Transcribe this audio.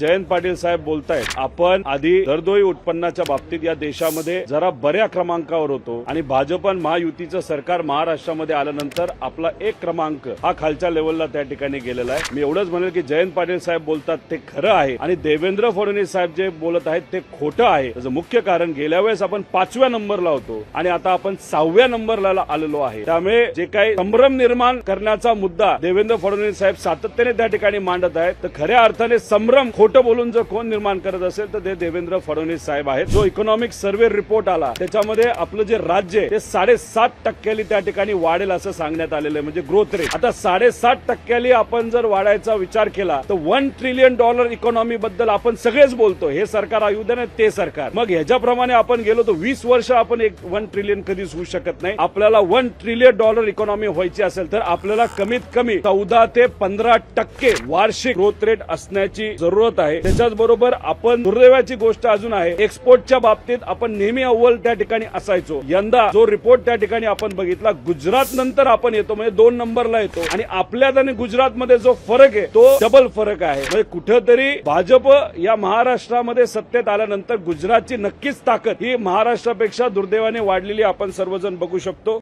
जयंत पाटील साहेब बोलतायत आपण आधी दरदोई उत्पन्नाच्या बाबतीत या देशामध्ये जरा बऱ्या क्रमांकावर होतो आणि भाजप महायुतीचं सरकार महाराष्ट्रामध्ये आल्यानंतर आपला एक क्रमांक हा खालच्या लेवलला त्या ठिकाणी गेलेला आहे. मी एवढंच म्हणेल की जयंत पाटील साहेब बोलतात ते खरं आहे आणि देवेंद्र फडणवीस साहेब जे बोलत आहेत ते खोटं आहे. त्याचं मुख्य कारण गेल्या वेळेस आपण पाचव्या नंबरला होतो आणि आता आपण सहाव्या नंबरला आलेलो आहे. त्यामुळे जे काही संभ्रम निर्माण करण्याचा मुद्दा देवेंद्र फडणवीस साहेब सातत्याने त्या ठिकाणी मांडत आहेत तर खऱ्या अर्थाने संभ्रम खोटं बोलून जर कोण निर्माण करत असेल तर ते देवेंद्र फडणवीस साहेब आहेत. जो इकॉनॉमिक सर्व्हे रिपोर्ट आला त्याच्यामध्ये आपलं जे राज्य आहे ते साडेसात टक्क्यानी त्या ठिकाणी वाढेल असं सांगण्यात आलेलं आहे. म्हणजे ग्रोथ रेट आता साडेसात टक्क्याली आपण जर वाढायचा विचार केला तर वन ट्रिलियन डॉलर इकॉनॉमी बद्दल आपण सगळेच बोलतो. हे सरकार आयुध दे ते सरकार. मग ह्याच्याप्रमाणे आपण गेलो तर वीस वर्ष आपण एक वन ट्रिलियन कधीच होऊ शकत नाही. आपल्याला वन ट्रिलियन डॉलर इकॉनॉमी व्हायची असेल तर आपल्याला कमीत कमी चौदा ते पंधरा टक्के वार्षिक ग्रोथ रेट असण्याची जरूरत आहे. त्याच्याच बरोबर आपण दुर्दैवाची गोष्ट अजून आहे. एक्सपोर्टच्या बाबतीत आपण नेहमी अव्वल त्या ठिकाणी असायचो. यंदा जो रिपोर्ट त्या ठिकाणी आपण बघितला गुजरात नंतर आपण येतो म्हणजे दोन नंबरला येतो. आणि आपल्यात आणि गुजरात मध्ये जो फरक आहे तो डबल फरक आहे. म्हणजे कुठेतरी भाजप या महाराष्ट्रामध्ये सत्तेत आल्यानंतर गुजरातची नक्कीच ताकद ही महाराष्ट्रापेक्षा दुर्दैवाने वाढलेली आपण सर्वजण बघू शकतो.